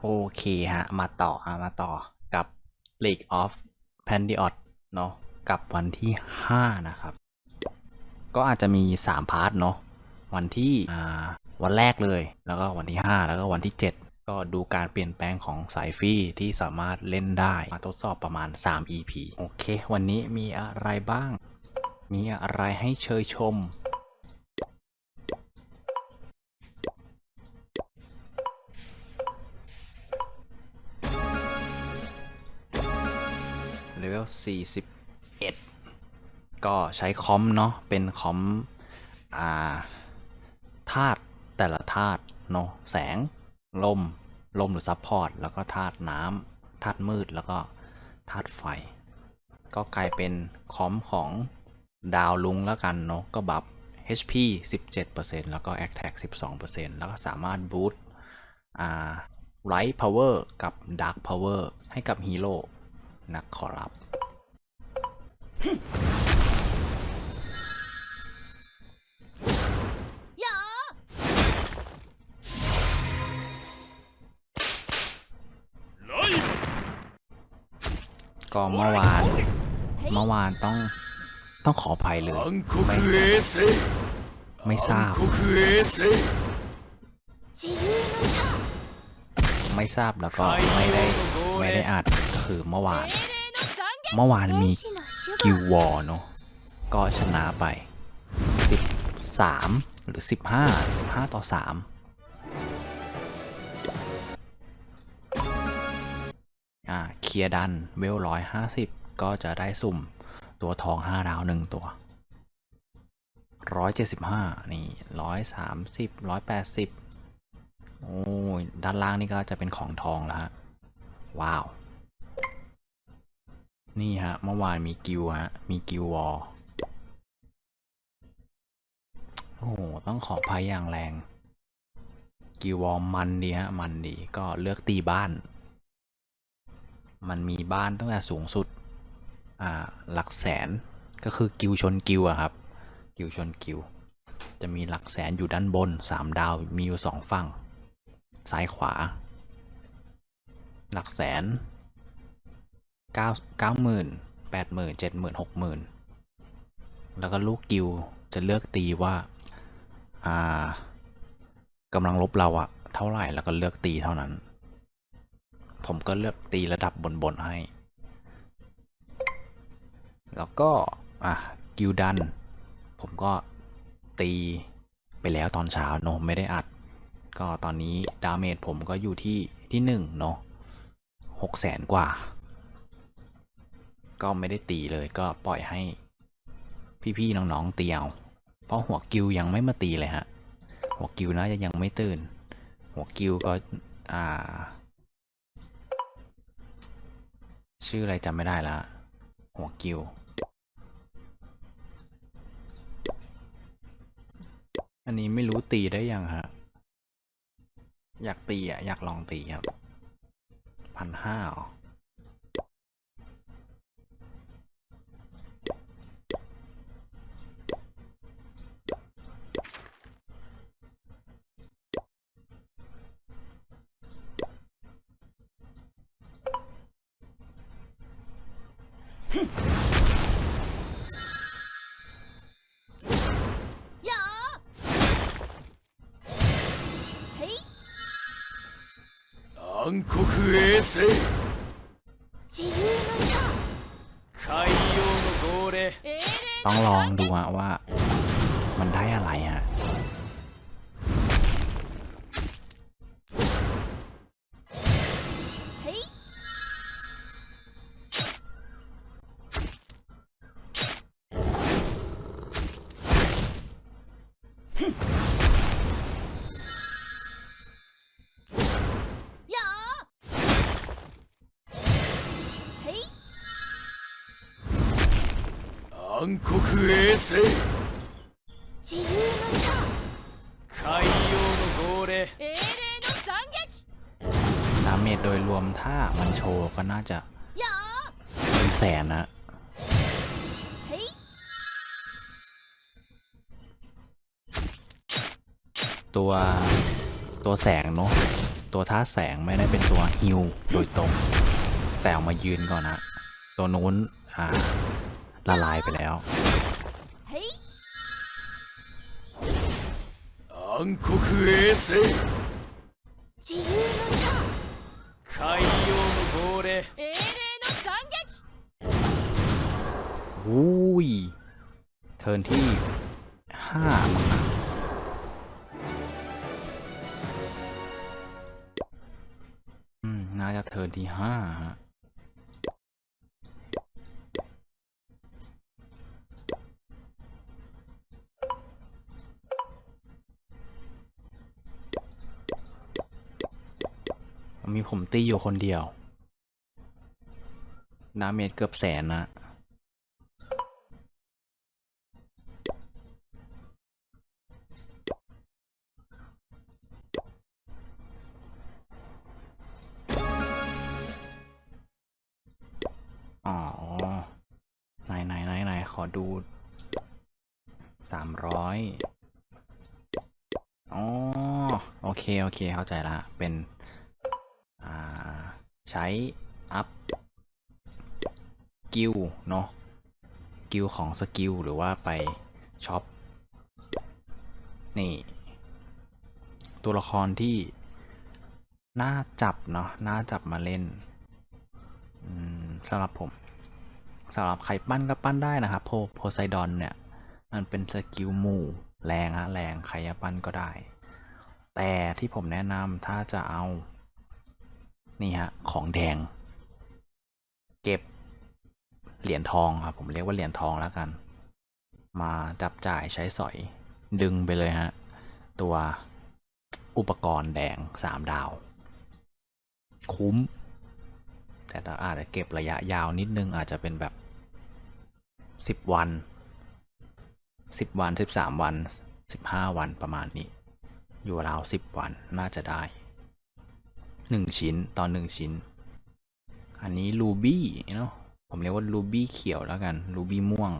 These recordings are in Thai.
โอเคฮะ มาต่อฮะมาต่อกับ League of Pandiot เนาะกับวันที่ 5 นะครับ ก็อาจจะมี 3 พาร์ทเนาะวันที่อ่าวันแรกเลย แล้วก็วันที่ 5 แล้วก็วันที่ 7 ก็ดูการเปลี่ยนแปลงของสายฟรีที่สามารถเล่นได้ มาทดสอบประมาณ 3 EP โอเค วันนี้มีอะไรบ้าง มีอะไรให้เชยชม เลเวล41 ก็ใช้คอมเนาะเป็นคอมอ่าธาตุแต่ละธาตุเนาะแสง ลม ลมหรือซับพอร์ต แล้วก็ธาตุน้ำธาตุมืดแล้วก็ธาตุไฟ ก็กลายเป็นคอมของดาวลุงแล้วกันเนาะก็บัฟ HP 17%แล้วก็ Attack 12%แล้วก็สามารถบูตอ่า Light Power กับ Dark Power ให้กับฮีโร่ นักขอรับ ก็เมื่อวาน เมื่อวานต้องต้องขออภัยเลย 暗黒衛星 ไม่ทราบ 暗黒衛星自由の歌 ไม่ทราบแล้วก็ไม่ได้ไม่ได้อัดก็คือเมื่อวาน เมื่อวานมีกิววอร์เนาะก็ชนะไป 13 หรือ 15 15 ต่อ 3 อ่าเคลียร์ดันเวลร้อยห้าสิบก็จะได้สุ่มตัวทองห้าดาวหนึ่งตัวร้อยเจ็ดสิบห้านี่ร้อยสามสิบร้อยแปดสิบ โอ้ยด้านล่างนี่ก็จะเป็นของทองแล้วฮะ ว้าว นี่ฮะ เมื่อวานมีกิวฮะ มีกิววอลโอ้ต้องขอพายอย่างแรง กิววอลมันดีฮะ มันดีก็เลือกตีบ้าน มันมีบ้านตั้งแต่สูงสุด อ่า หลักแสนก็คือกิวชนกิวอะครับ กิวชนกิว จะมีหลักแสนอยู่ด้านบนสามดาวมีอยู่สองฝั่ง ซ้ายขวา หลักแสนเก้าเก้าหมื่นแปดหมื่นเจ็ดหมื่นหกหมื่นแล้วก็ลูกกิวจะเลือกตีว่า อ่ากำลังลบเราอะเท่าไหร่แล้วก็เลือกตีเท่านั้น ผมก็เลือกตีระดับบนๆให้ แล้วก็ อะกิวดัน ผมก็ตีไปแล้วตอนเช้าเนอะไม่ได้อัด ก็ตอนนี้ดาเมจผมก็อยู่ที่ที่หนึ่งเนาะหกแสนกว่า ก็ไม่ได้ตีเลยก็ปล่อยให้พี่ๆน้องๆตีเอาเพราะหัวกิวยังไม่มาตีเลยฮะ หัวกิวน่าจะยังไม่ตื่น หัวกิวก็อ่า ชื่ออะไรจำไม่ได้ละหัวกิวอันนี้ไม่รู้ตีได้ยังฮะ อยากตีอะ อยากลองตีครับพันห้าや暗黒衛星自由の海洋の号令歌英霊 ต้องลองดูฮะว่า มันได้อะไรฮะ へ 暗黒衛星自由の海洋の号令歌英霊の斬撃 ดาเมจโดยรวมถ้ามันโชว์ก็น่าจะ や เป็นแสนนะ ーへい ตัวตัวแสงเนาะตัว ตัวท่าแสงไม่ได้เป็นตัวฮิวโดยตรง แต่เอามายืนก่อนนะ ตัวนู้นอ่า ละลายไปแล้ว へい暗黒衛星自由の海洋の号令矢英霊の斬撃 อุ้ย เทิร์นที่ห้ามั้งนะอืม น่าจะเทิร์นที่ห้าฮะ มีผมตีอยู่คนเดียว ดาเมจเกือบแสนนะอ๋อไหนไหนไหนไหนขอดูสามร้อยอ๋อ โอเค โอเค เข้าใจละ เป็น ใช้อัพกิลเนาะกิลของสกิลหรือว่าไปช็อปนี่ ตัวละครที่น่าจับเนาะน่าจับมาเล่นสำหรับผมสำหรับใครปั้นก็ปั้นได้นะครับโพโพไซดอนเนี่ย มันเป็นสกิลหมู่แรงฮะแรงใครจะปั้นก็ได้ แต่ที่ผมแนะนำถ้าจะเอา นี่ฮะของแดง เก็บเหรียญทองครับผมเรียกว่าเหรียญทองแล้วกัน มาจับจ่ายใช้สอยดึงไปเลยฮะตัวอุปกรณ์แดงสามดาว คุ้ม แต่ถ้าอาจจะเก็บระยะยาวนิดนึงอาจจะเป็นแบบสิบวันสิบวันสิบสามวันสิบห้าวันประมาณนี้ อยู่ราวสิบวันน่าจะได้ หนึ่งชิ้นตอนหนึ่งชิ้น อันนี้รูบี้เนาะผมเรียกว่ารูบี้เขียวแล้วกันรูบี้ม่วง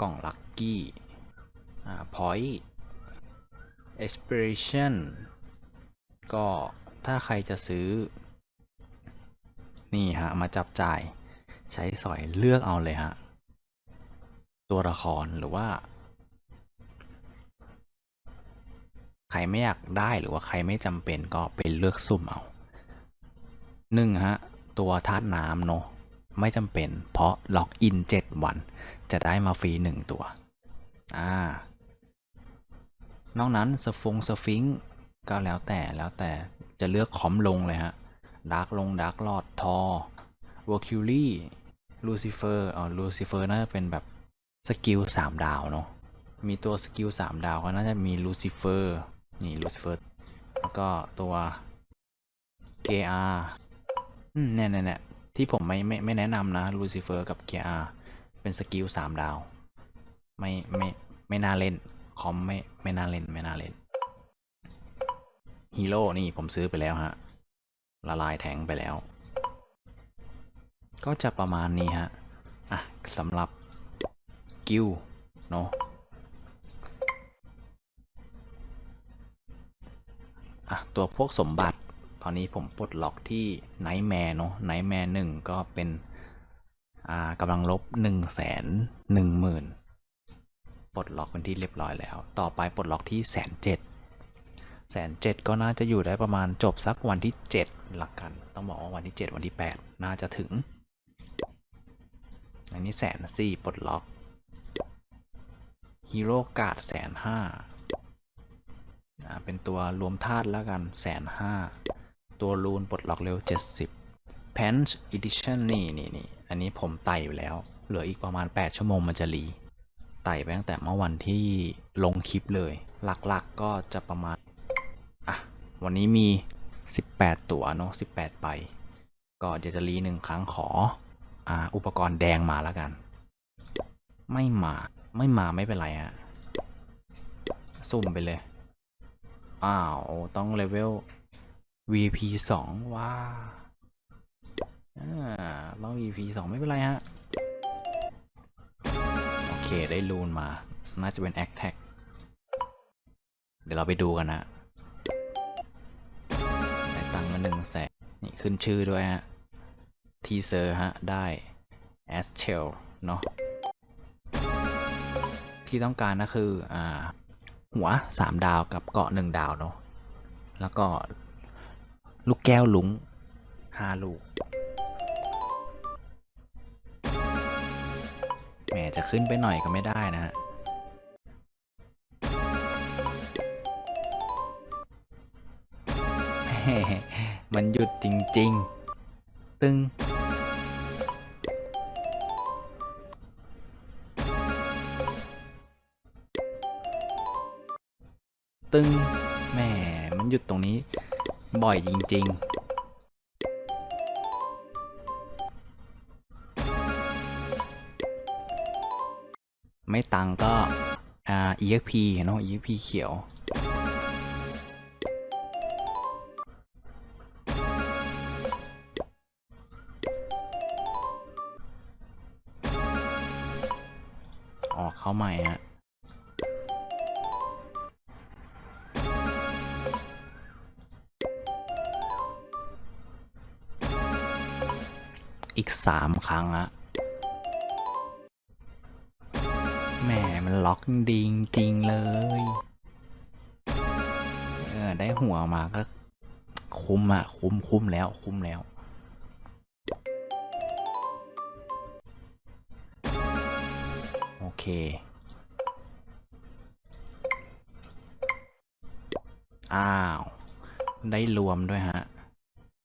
กล่องลัคกี้อ่าพอยต์ expiration ก็ถ้าใครจะซื้อ นี่ฮะ มาจับจ่ายใช้สอยเลือกเอาเลยฮะ ตัวละครหรือว่า ใครไม่อยากได้หรือว่าใครไม่จำเป็นก็ไปเลือกสุ่มเอาหนึ่งฮะตัวธาตุน้ำเนอะไม่จำเป็น เพราะล็อกอิน7วัน จะได้มาฟรีหนึ่งตัวอ่านอกนั้นสฟงสฟิงค์ก็แล้วแต่แล้วแต่จะเลือกคอมลงเลยฮะดาร์กลงดาร์กลอดทอวอคิลลี่ลูซิเฟอร์อ๋อลูซิเฟอร์น่าจะเป็นแบบสกิลสามดาวเนาะมีตัวสกิลสามดาวก็น่าจะมีลูซิเฟอร์ นี่ลูซิเฟอร์แล้วก็ตัวเกอาอืมเนี่ยเนี่ยเนี่ยที่ผมไม่ไม่ไม่แนะนำนะลูซิเฟอร์กับเกอาเป็นสกิลสามดาว ไม่ไม่ไม่น่าเล่น คอมไม่ไม่น่าเล่นไม่น่าเล่นฮีโร่นี่ผมซื้อไปแล้วฮะ ละลายแทงไปแล้ว ก็จะประมาณนี้ฮะ อะสำหรับกิลเนาะ อะตัวพวกสมบัติ ตอนนี้ผมปลดล็อกที่ไนท์แมร์เนาะไนท์แมร์หนึ่งก็เป็นอ่ากำลังลบหนึ่งแสนหนึ่งหมื่นปลดล็อกเป็นที่เรียบร้อยแล้ว ต่อไปปลดล็อกที่แสนเจ็ดแสนเจ็ดก็น่าจะอยู่ได้ประมาณจบสักวันที่เจ็ดหลักกัน ต้องบอกว่าวันที่เจ็ดวันที่แปดน่าจะถึง อันนี้แสนสี่ปลดล็อกฮีโร่การ์ดแสนห้า เป็นตัวรวมธาตุแล้วกันแสนห้าตัวรูนปลดล็อกเร็ว 70 p a n c h Edition นี่นี่นี่อันนี้ผมไต่ไปแล้ว เหลืออีกประมาณ 8 ชั่วโมงมันจะรีไต่ไปตั้งแต่เมื่อวันที่ลงคลิปเลย หลักๆก็จะประมาณ อะ วันนี้มี 18 ตัวเนาะ18ใบก็เดี๋ยวจะรีหนึ่งครั้งขอ อ่า อุปกรณ์แดงมาแล้วกัน ไม่มา ไม่มาไม่เป็นไรฮะ ซุ่มไปเลย อ้าว ต้องเลเวล VP 2ว้าต้อง VP 2ไม่เป็นไรฮะ โอเค ได้รูนมา น่าจะเป็น a c t a g เดี๋ยวเราไปดูกันนะได้ตังมาหนึ่งแสนนี่ขึ้นชื่อด้วยฮะ ทีเซอร์ฮะ ได้แอสเชลเนาะที่ต้องการก็คือ อ่า หัวสามดาวกับเกาะหนึ่งดาวเนาะแล้วก็ลูกแก้วลุงห้าลูกแหมจะขึ้นไปหน่อยก็ไม่ได้นะฮะมันหยุดจริง ๆ ตึง ตึงแหมมันหยุดตรงนี้ บ่อยจริง ๆไม่ตังก็อ่า EXP เนาะ EXP เขียว ออกเข้าใหม่ฮะ สามครั้งอะแหมมันล็อกดีจริงๆเลย เออ ได้หัวมาก็ คุ้มอะคุ้มคุ้มแล้ว คุ้มแล้วโอเค อ้าว ได้รวมด้วยฮะ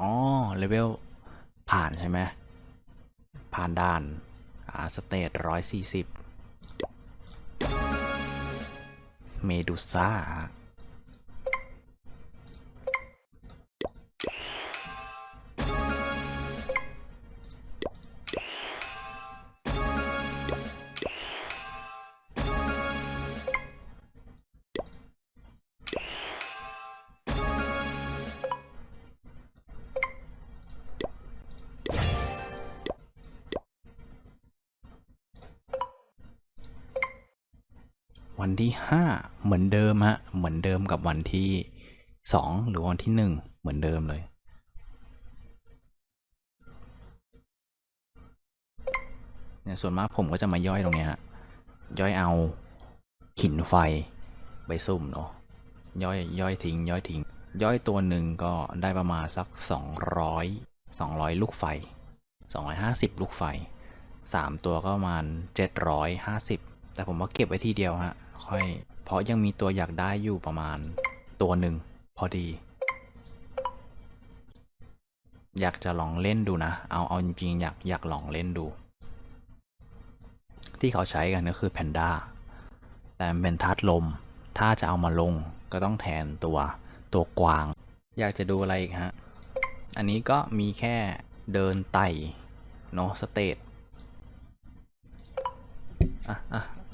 อ๋อ เลเวลผ่านใช่ไหมานด้านสเตทร้อยสี่สิบเมดูซ่า ที่ห้าเหมือนเดิมฮะเหมือนเดิมกับวันที่สองหรือวันที่หนึ่งเหมือนเดิมเลย เนี่ยส่วนมากผมก็จะมาย่อยตรงเนี้ยฮะย่อยเอาหินไฟไปซุ่มเนาะย่อยย่อยทิ้ง ย่อยทิ้ง ย่อยตัวหนึ่งก็ได้ประมาณสักสองร้อยสองร้อยลูกไฟสองร้อยห้าสิบลูกไฟสามตัวก็ประมาณเจ็ดร้อยห้าสิบแต่ผมว่าเก็บไว้ทีเดียวฮะ ค่อย เพราะยังมีตัวอยากได้อยู่ประมาณ ตัวหนึ่งพอดี อยากจะลองเล่นดูนะ เอาเอาจริงๆอยากอยากลองเล่นดู ที่เขาใช้กันก็คือแพนด้าแต่มันเป็นทัดลม ถ้าจะเอามาลงก็ต้องแทนตัวตัวกวาง อยากจะดูอะไรอีกฮะ อันนี้ก็มีแค่เดินไต่เนาะสเตตอะอะ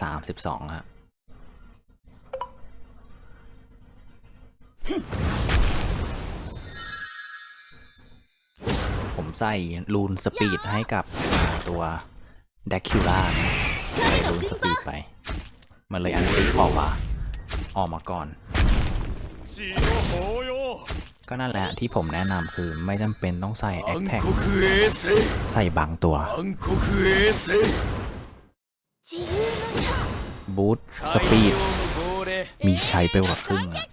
สาฮะผมใส่ลูนสปีดให้กับตัวแด็กคิวล่าใส่ลูนสปีดไป มันเลยอันตีออกมาออกมาก่อน ก็นั่นแหละที่ผมแนะนำคือไม่จำเป็นต้องใส่แอคแท็กใส่บางตัว บูตสปีด มีใช้ไปกว่าครึ่งแล้ว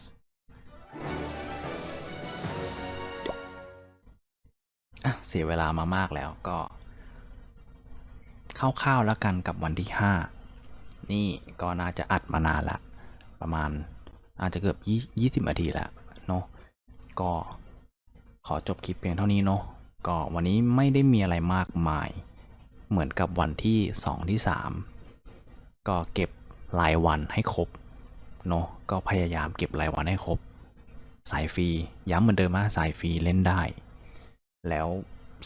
เสียเวลามามากแล้วก็คร่าวๆแล้วกันกับวันที่ห้านี่ก็น่าจะอัดมานานละประมาณอาจจะเกือบยี่สิบนาทีละเนาะก็ขอจบคลิปเพียงเท่านี้เนาะก็วันนี้ไม่ได้มีอะไรมากมาย เหมือนกับวันที่สองที่สามก็เก็บ รายวันให้ครบเนาะก็พยายามเก็บรายวันให้ครบ สายฟรีย้ำเหมือนเดิมว่าสายฟรีเล่นได้ แล้ว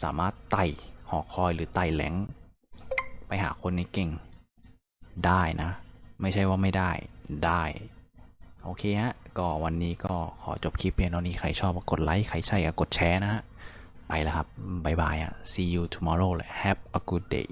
สามารถไต่หอคอยหรือไต่แหลง ไปหาคนนี้เก่งได้นะ ไม่ใช่ว่าไม่ได้ได้ โอเคฮะ ก็วันนี้ก็ขอจบคลิปเพียงเท่านี้ใครชอบก็กดไลค์ใครใช่ก็กดแชร์นะฮะไปแล้วครับ บ๊ายบายอะ see you tomorrow เลย have a good day